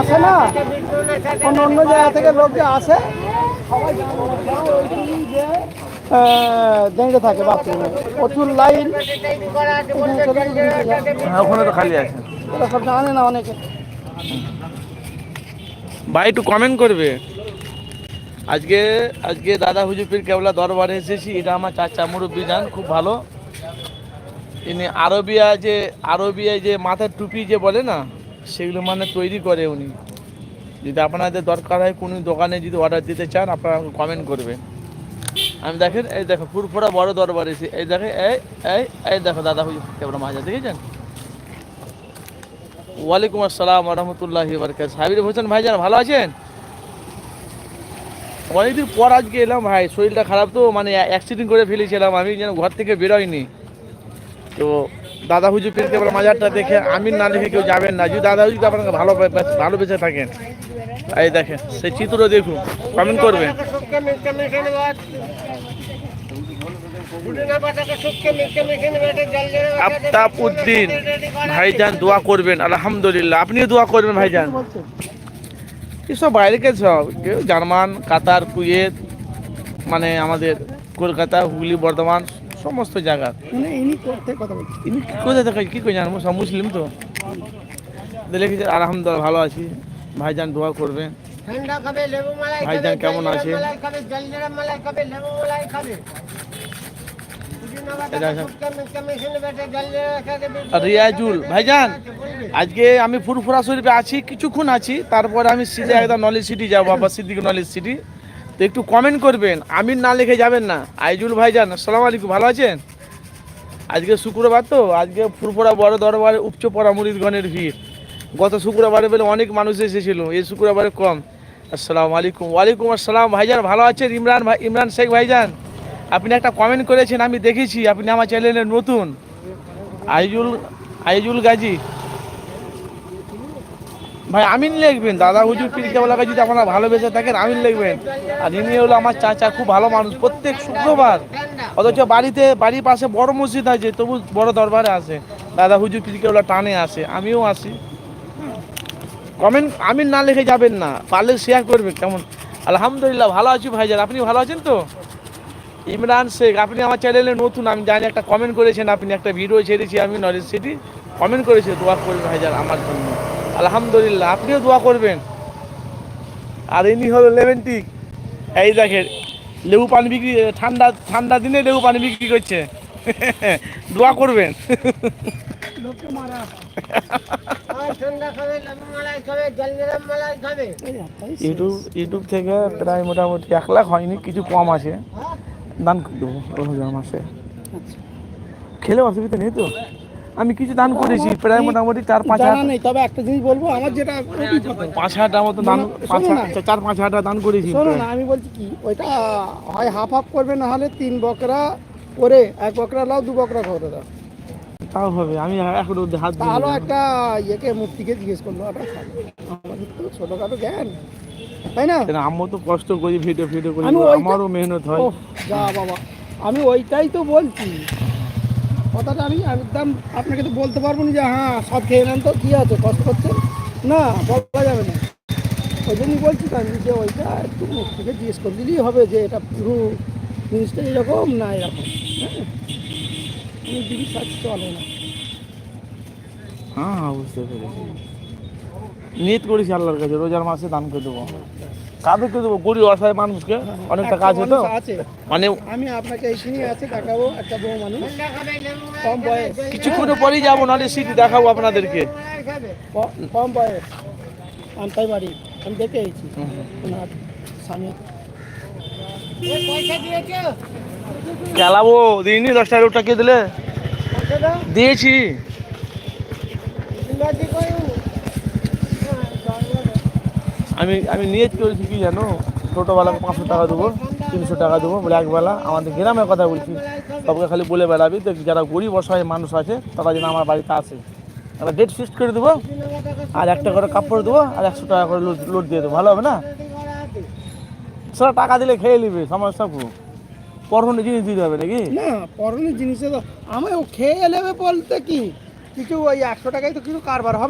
আসে না অন্য অন্য জায়গা থেকে লোক যে আসে দেখে থাকে বাথরুমে প্রচুর লাইন ওখানে তো খালি আছে। সব জানে না অনেকে ভাই, একটু কমেন্ট করবে। আজকে আজকে দাদা হুজুরপির কেবলা দরবারে এসেছি। এটা আমার চাচা মুরব্বী যান খুব ভালো। ইনি আরবিয়া যে, আরবিয়ায় যে মাথার টুপি যে বলে না, সেগুলো মানে তৈরি করে উনি। যদি আপনাদের দরকার হয় কোনো দোকানে যদি অর্ডার দিতে চান, আপনারা কমেন্ট করবেন। আমি দেখেন, এই দেখো, ফুরফুরা বড় দরবার এসে, এই দেখে এই এই এই দেখো, দাদা হুজুর কেবলা মাজা দেখেছেন? ওয়ালাইকুম আসসালাম রহমতুল্লাহি বরকাত সাবির হোসেন ভাইজান ভালো আছেন? অনেকদিন পর আজকে এলাম ভাই, শরীরটা খারাপ তো মানে অ্যাক্সিডেন্ট করে ফেলেছিলাম, আমি যেন ঘর থেকে বেরোয়নি তো দাদা ফিরতে পারে মাজারটা দেখে আমির না দেখে কেউ যাবেন না। যদি দাদা হুজুর আপনাকে ভালো ভালো বেঁচে থাকেন, এই দেখেন, সেই চিত্র দেখুন কমেন্ট করবেন। আফতাব ভাইজান দোয়া করবেন, আলহামদুলিল্লাহ। আপনিও দোয়া করবেন, ভাইজান। এসব বাইরে কে সব? জার্মান, কাতার, কুয়েত মানে আমাদের কলকাতা, হুগলি, বর্ধমান। সমস্ত জায়গা। মানে ইনি করতে কথা বলছি ইনি কি কোথায় থাকে কি করে জানব? সব মুসলিম তো। লিখেছে আলহামদুলিল্লাহ ভালো আছি। ভাইজান দোয়া মালাই ভাইজান কেমন আছে? রিয়াজুল ভাইজান আজকে আমি ফুরফুরা শরীফে আছি কিছুক্ষণ আছি। তারপরে আমি সিধে একদম নলেজ সিটি যাব আবার সিদ্দিক নলেজ সিটি। তো একটু কমেন্ট করবেন। আমির না লিখে যাবেন না। আইজুল ভাইজান, আসসালামু আলাইকুম, ভালো আছেন? আজকে শুক্রবার তো, আজকে ফুরফুরা বড় দরবারে উপচ পড়া মুরিদগণের ভিড়। গত শুক্রবারে বলে অনেক মানুষ এসেছিল, এই শুক্রবারে কম। আসসালামু আলাইকুম। ওয়ালাইকুম আসসালাম, ভাইজান, ভালো আছেন? ইমরান ভাই, ইমরান শেখ ভাইজান, আপনি একটা কমেন্ট করেছেন, আমি দেখেছি, আপনি আমার চ্যানেলের নতুন। আইজুল আইজুল গাজী ভাই, আমিন লিখবেন। দাদা হুজুর পীরকেবলাকে যদি আপনারা ভালোবেসে থাকেন, আমিন লিখবেন। আর ইনি হলো আমার চাচা, খুব ভালো মানুষ, প্রত্যেক শুক্রবার। অথচ বাড়িতে, বাড়ির পাশে বড় মসজিদ আছে, তবু বড় দরবারে আসে দাদা হুজুর পীরকেবলা টানে আসে, আমিও আসি। কমেন্ট আমিন না লিখে যাবেন না, পারলে শেয়ার করবে কেমন। আলহামদুলিল্লাহ, ভালো আছি ভাইজান, আপনি ভালো আছেন তো? ইমরান শেখ, আপনি আমার চ্যানেলে নতুন, আমি জানি একটা কমেন্ট করেছেন, আপনি একটা ভিডিও ছেড়েছি, আমি নলেজ সিটি কমেন্ট করেছি, দোয়া করবেন ভাইজান আমার জন্য। আলহামদুলিল্লাহ আপনিও দোয়া করবেন। আর ইনি হলো লেভেন্টিক এই দেখেন লেবু পানি বিক্রি ঠান্ডা ঠান্ডা দিনে লেবু পানি বিক্রি করছে। দোয়া করবেন। ইউটিউব ইউটিউব থেকে প্রায় মোটামুটি এক লাখ হয়নি কিছু কম আছে। দান করে দেবো মাসে খেলে অসুবিধা নেই তো? আমি কিছু দান করেছি প্রায় মোটামুটি চার পাঁচ হাজার নেই তবে একটা জিনিস বলব আমার যেটা পাঁচ হাজার টাকার মতো দান পাঁচ হাজার- চার পাঁচ হাজার টাকা দান করেছি। শোনো না আমি বলছি কি ওইটা হয় হাফ হাফ করবে না হলে তিন বকরা করে এক বকরা লাও দু বকরা করে দাও। তাও হবে আমি এখন হাত দেবো। একটা ইয়েকে মুক্তিকে জিজ্ঞেস করল আমাদের তো ছোটোখাটো জ্ঞান তাই না? আম্মু তো কষ্ট করি ভিডিও ভিডিও করি আমারও মেহনত হয়। যা বাবা আমি ওইটাই তো বলছি। কথাটা আমি একদম আপনাকে তো বলতে পারব না যে হ্যাঁ সব খেয়ে নেন তো, কী আছে, কষ্ট করছেন না, বলা যাবে না। ওই জন্যই বলছি আমি যে, ওইটা একটু মুখ থেকে জিজ্ঞেস করে দিলেই হবে যে, এটা পুরো জিনিসটা এরকম না এরকম? হ্যাঁ। আমি জিনিস আছে চলে না হ্যাঁ হ্যাঁ বুঝতে পেরেছি। নিয়ত করেছি আল্লাহর কাছে রোজার মাসে দান করে দেবো। কাদেরকে দেবো গরিব অসহায় মানুষকে অনেক টাকা আছে তো আছে। মানে আমি আপনাকে এইখানেই আছে দেখাবো একটা বউ মানুষ। কম বয়স। কিছুক্ষণে পরেই যাব নাহলে সিটি দেখাবো আপনাদেরকে। কম বয়স। আমতাই বাড়ি। আমি দেখে এসেছি। ওনার স্বামী। পয়সা দিইনি দশ টাকা ওটা কে দিলে? দিয়েছি। আমি আমি নিয়ত করেছি কি জানো? ছোটোবেলাকে পাঁচশো টাকা দেবো, তিনশো টাকা দেবো, বলে একবেলা আমাদের গ্রামের কথা বলছি সবকে খালি বলে বেড়াবি তো যারা গরিব অসহায় মানুষ আছে, তারা যেন আমার বাড়িতে আসে। একটা ডেট ফিক্সড করে দেবো, আর একটা করে কাপড় দেবো, আর একশো টাকা করে লোড দিয়ে দেবো। ভালো হবে না? সেটা টাকা দিলে খেয়ে নিবে সমস্যা খুব পরনে জিনিস দিতে হবে নাকি? না পরনের জিনিসে তো আমি ও খেয়ে নেবে বলতে কি? কিছু ওই একশো টাকায় তো কিছু কারবার হবে।